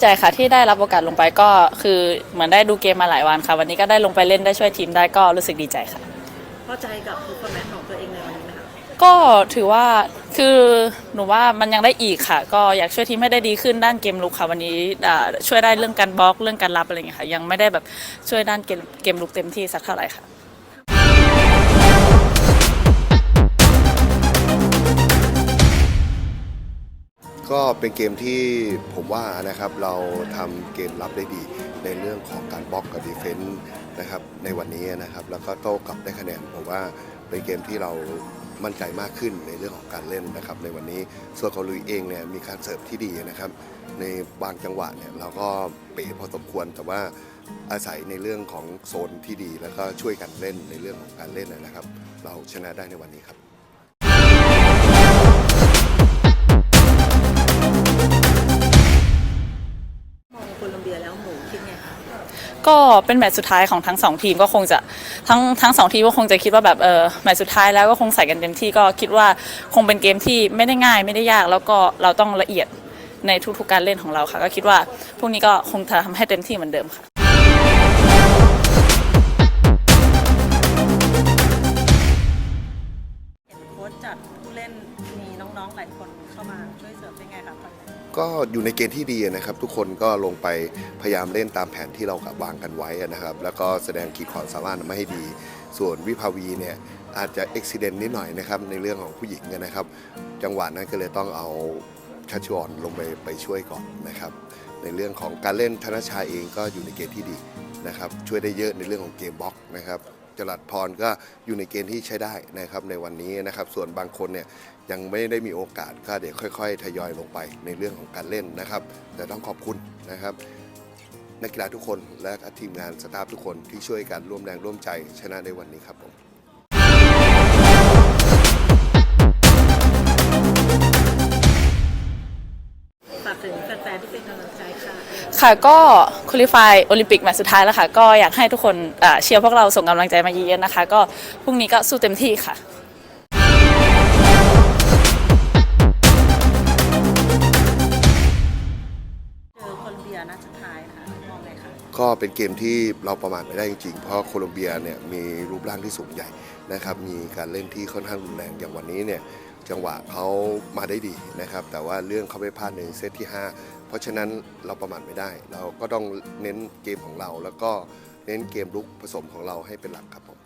ใจค่ะที่ได้รับโอกาสลงไปก็คือเหมือนได้ดูเกมมาหลายวันค่ะ วันนี้ก็ได้ลงไปเล่นได้ช่วยทีมได้ก็รู้สึกดีใจค่ะ พอใจกับทุกคนแมนของตัวเองในวันนี้ไหมคะก็ถือว่าคือหนูว่ามันยังได้อีกค่ะ ก็อยากช่วยทีมให้ได้ดีขึ้นด้านเกมลุกค่ะวันนี้อ่าช่วยได้เรื่องการบล็อกเรื่องการรับอะไรอย่างเงี้ยค่ะ ยังไม่ได้แบบช่วยด้านเกมเกมลุกเต็มที่สักเท่าไหร่ค่ะ ก็เป็นเกมที่ผมว่านะครับเราทำเกมรับได้ดีในเรื่องของการบล็อกกับดีเฟนต์นะครับในวันนี้นะครับแล้วก็โต้กลับได้คะแนนผมว่าเป็นเกมที่เรามั่นใจมากขึ้นในเรื่องของการเล่นนะครับ ในวันนี้ส่วนของลุยเองเนี่ยมีการเสิร์ฟที่ดีนะครับ ในบางจังหวะเนี่ยเราก็เป๋พอสมควรแต่ว่าอาศัยในเรื่องของโซนที่ดี แล้วก็ช่วยกันเล่นในเรื่องของการเล่นนะครับ เราชนะได้ในวันนี้ครับ ก็เป็นแมตช์สุดท้ายของทั้งสองทีมก็คงจะทั้งทั้งสองทีมก็คงจะคิดว่าแบบเออแมตช์สุดท้ายแล้วก็คงใส่กันเต็มที่ก็คิดว่าคงเป็นเกมที่ไม่ได้ง่ายไม่ได้ยาก แล้วก็เราต้องละเอียดในทุกๆการเล่นของเราค่ะ ก็คิดว่าพรุ่งนี้ก็คงจะทำให้เต็มที่เหมือนเดิมค่ะเห็นโค้ชจัดผู้เล่นมีน้องๆหลายคนเข้ามาช่วยเสริมเป็นไงคะ ก็อยู่ในเกณฑ์ที่ดีนะครับ ทุกคนก็ลงไปพยายามเล่นตามแผนที่เราวางกันไว้นะครับ แล้วก็แสดงขีดความสามารถมาให้ดี ส่วนวิภาวีเนี่ยอาจจะอุบิเหตุนิดหน่อยนะครับในเรื่องของผู้หญิงนยนะครับ จังหวะนั้นก็เลยต้องเอาชัชวอนลงไปไปช่วยก่อนนะครับ ในเรื่องของการเล่นธนชาเองก็อยู่ในเกณฑ์ที่ดีนะครับ ช่วยได้เยอะในเรื่องของเกมบล็อกนะครับ จรัดพรก็อยู่ในเกณฑ์ที่ใช้ได้นะครับในวันนี้นะครับ ส่วนบางคนเนี่ยยังไม่ได้มีโอกาสก็เดี๋ยวค่อย ๆ ทยอยลงไปในเรื่องของการเล่นนะครับ แต่ต้องขอบคุณนะครับนักกีฬาทุกคนและทีมงานสตาฟทุกคนที่ช่วยกันร่วมแรงร่วมใจชนะในวันนี้ครับผม ค่ะค่ะก็คุริฟายโอลิมปิกแมตช์สุดท้ายแล้วค่ะ ก็อยากให้ทุกคนอ่าเชียร์พวกเราส่งกำลังใจมาเยอะๆนะคะ ก็พรุ่งนี้ก็สู้เต็มที่ค่ะเจอโคลอมเบียนัดสุดท้ายนะคะมองไงคะก็เป็นเกมที่เราประมาทไม่ได้จริงๆ เพราะโคลอมเบียเนี่ยมีรูปร่างที่สูงใหญ่นะครับ มีการเล่นที่ค่อนข้างรุนแรงอย่างวันนี้เนี่ย จังหวะเขามาได้ดีนะครับ แต่ว่าเรื่องเขาไปพลาดในเซตที่ 5 เพราะฉะนั้นเราประมาทไม่ได้ เราก็ต้องเน้นเกมของเรา แล้วก็เน้นเกมลุกผสมของเราให้เป็นหลักครับผม